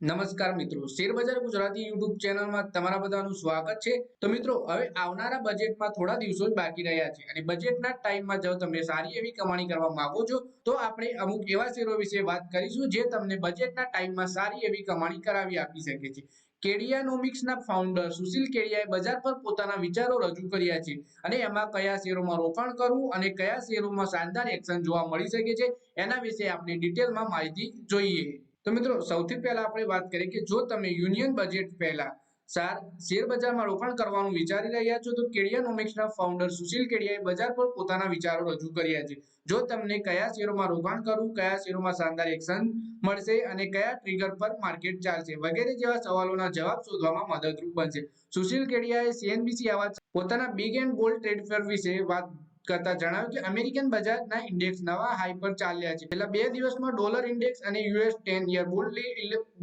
નમસ્કાર મિત્રો, શેરબજાર ગુજરાતી યુટ્યુબ ચેનલમાં તમારા બધાનું સ્વાગત છે. તો મિત્રો, હવે આવનારા બજેટમાં થોડા દિવસો જ બાકી રહ્યા છે અને બજેટના ટાઈમમાં જો તમે સારી એવી કમાણી કરવા માંગો છો, તો આપણે અમુક એવા શેરો વિશે વાત કરીશું જે તમને બજેટના ટાઈમમાં સારી એવી કમાણી કરાવી આપી શકે છે. કેડિયાનોમિક્સના ફાઉન્ડર સુશીલ કેડિયાએ બજાર પર પોતાના વિચારો રજૂ કર્યા છે અને એમાં કયા શેરોમાં રોકાણ કરવું અને કયા શેરોમાં શાનદાર એક્શન જોવા મળી શકે છે, એના વિશે આપણે ડિટેલમાં માહિતી જોઈએ. તો મિત્રો, સૌથી પહેલા આપણે વાત કરીએ કે જો તમે યુનિયન બજેટ પહેલા સાર શેર બજારમાં રોકાણ કરવાનું વિચારી રહ્યા છો, તો કેડિયાનોમિક્સના ફાઉન્ડર સુશીલ કેડિયાએ બજાર પર પોતાના વિચારો રજૂ કર્યા છે. જો તમને કયા શેરોમાં રોકાણ કરવું, કયા શેરોમાં શાનદાર એક્શન મળશે અને કયા ટ્રિગર પર માર્કેટ ચાલશે વગેરે જેવા સવાલોના જવાબ શોધવામાં મદદરૂપ બનશે. સુશીલ કેડિયાએ સીએનબીસી આવા પોતાના big and bold trade fair વિશે વાત કરતા જણાવ્યું કે અમેરિકન બજારના ઇન્ડેક્સ નવા હાઈ પર ચાલ્યા છે. છેલ્લા બે દિવસમાં ડોલર ઇન્ડેક્સ અને યુએસ ટેન યર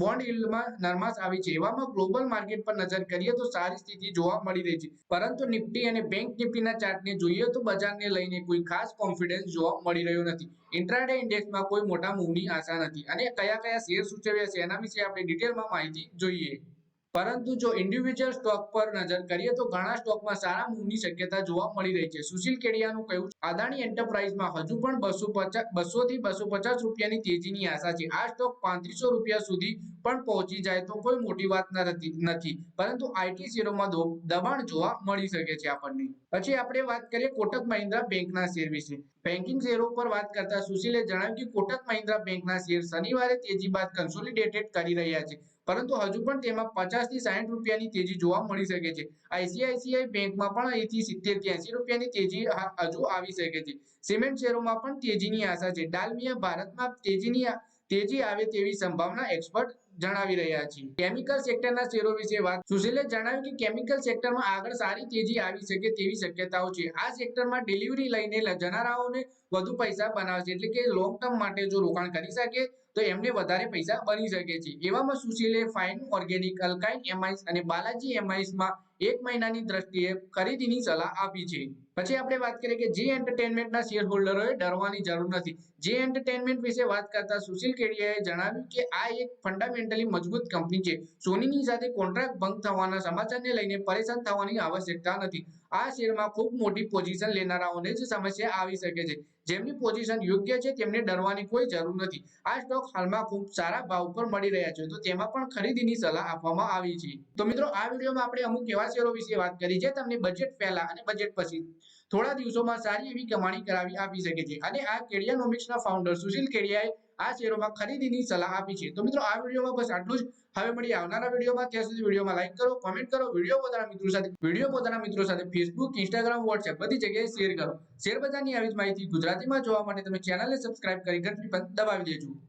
બોન્ડ ઇલ્ડમાં નરમાશ આવી છે. એવામાં ગ્લોબલ માર્કેટ પર નજર કરીએ તો સારી સ્થિતિ જોવા મળી રહી છે. પરંતુ નિફ્ટી અને બેંક નિફ્ટીના ચાર્ટને જોઈએ તો બજારને લઈને કોઈ ખાસ કોન્ફિડન્સ જોવા મળી રહ્યો નથી. ઇન્ટ્રાડે ઇન્ડેક્સમાં કોઈ મોટા મૂવની આશા નથી. અને કયા કયા શેર સૂચવ્યા છે એના વિશે આપણે ડિટેલમાં માહિતી જોઈએ. પરંતુ જો ઇન્ડિવિજ્યુઅલ સ્ટોક પર નજર કરીએ તો ઘણા સ્ટોકમાં સારા મૂવની શક્યતા જોવા મળી રહી છે. સુશીલ કેડિયાનું કહ્યું છે, અદાણી એન્ટરપ્રાઇઝમાં હજુ પણ બસો પચાસ બસો થી બસો પચાસ રૂપિયાની તેજીની આશા છે. આ સ્ટોક પાંત્રીસો રૂપિયા સુધી પણ પહોંચી જાય તો કોઈ મોટી વાત નથી. પરંતુ આઈટી શેરોમાં દબાણ જોવા મળી શકે છે આપણને. પછી આપણે વાત કરીએ કોટક મહિન્દ્રા બેંકના શેર વિશે. બેન્કિંગ શેરો પર વાત કરતા સુશીલે જણાવ્યું કે કોટક મહિન્દ્રા બેંકના શેર શનિવારે તેજી બાદ કન્સોલિડેટેડ કરી રહ્યા છે. પરંતુ હજુ પણ તેમાં પચાસથી સાઠ રૂપિયાની તેજી જોવા મળી શકે છે. આઈસીઆઈસીઆઈ બેંકમાં પણ અહીંથી સિત્તેરથી એસી રૂપિયાની તેજી હજુ આવી શકે છે. સિમેન્ટ શેરોમાં પણ તેજીની આશા છે. ડાલમિયા ભારતમાં તેજીની તેજી આવે તેવી સંભાવના એક્સપર્ટ જણાવી રહ્યા છે કેમિકલ સેક્ટરના શેરો વિશે વાત. સુશીલે જણાવ્યું કે કેમિકલ સેક્ટરમાં આગળ સારી તેજી આવી શકે તેવી શક્યતાઓ છે. આ સેક્ટરમાં ડિલિવરી લઈને જનારાઓને વધુ પૈસા બનાવશે એટલે કે લોંગ ટર્મ માટે જો રોકાણ કરી શકે, તો એમને વધારે પૈસા બની શકે છે. એવામાં સુશીલે ફાઇન ઓર્ગેનિક અલકાઇન એમઆઈસ અને બાલાજી એમઆઈસમાં એક મહિનાની દ્રષ્ટિએ ખરીદીની સલાહ આપી છે. પછી આપણે વાત કરીએ કે જે એન્ટરટેનમેન્ટના શેર હોલ્ડરોએ ડરવાની જરૂર નથી. જે એન્ટરટેનમેન્ટ વિશે વાત કરતા સુશીલ કેડિયાએ જણાવ્યું કે આ એક ફંડામેન્ટલી મજબૂત કંપની છે. સોનીની સાથે કોન્ટ્રાક્ટ ભંગ થવાના સમાચારને લઈને પરેશાન થવાની આવશ્યકતા નથી. આ શેરમાં ખૂબ મોટી પોઝિશન લેનારાઓને જ સમસ્યા આવી શકે છે. જેમની પોઝિશન યોગ્ય છે તેમને ડરવાની કોઈ જરૂર નથી. આ સ્ટોક હાલમાં ખૂબ સારા ભાવ પર મળી રહ્યા છે. તો તેમાં પણ ખરીદીની સલાહ આપવામાં આવી છે. તો મિત્રો, આ વિડીયોમાં આપણે અમુક એવા શેરો વિશે વાત કરી, જે તમને બજેટ પહેલા અને બજેટ પછી થોડા દિવસોમાં સારી એવી કમાણી કરાવી આપી શકે છે. અને આ કેડિયાનોમિક્સના ફાઉન્ડર સુશીલ કેડિયાએ આ શેરોમાં ખરીદીની સલાહ આપી છે. તો મિત્રો, આ વિડીયોમાં બસ આટલું જ. હવે મળી આવનારા વિડીયોમાં. ત્યાં સુધી વિડીયોમાં લાઈક કરો કોમેન્ટ કરો, વીડિયો પોતાના મિત્રો સાથે, વીડિયો પોતાના મિત્રો સાથે ફેસબુક ઇન્સ્ટાગ્રામ વોટ્સએપ બધી જગ્યાએ શેર કરો. શેર બજારની આવી જ માહિતી ગુજરાતીમાં જોવા માટે તમે ચેનલને સબસ્ક્રાઇબ કરી ઘંટડી પણ દબાવી દેજો.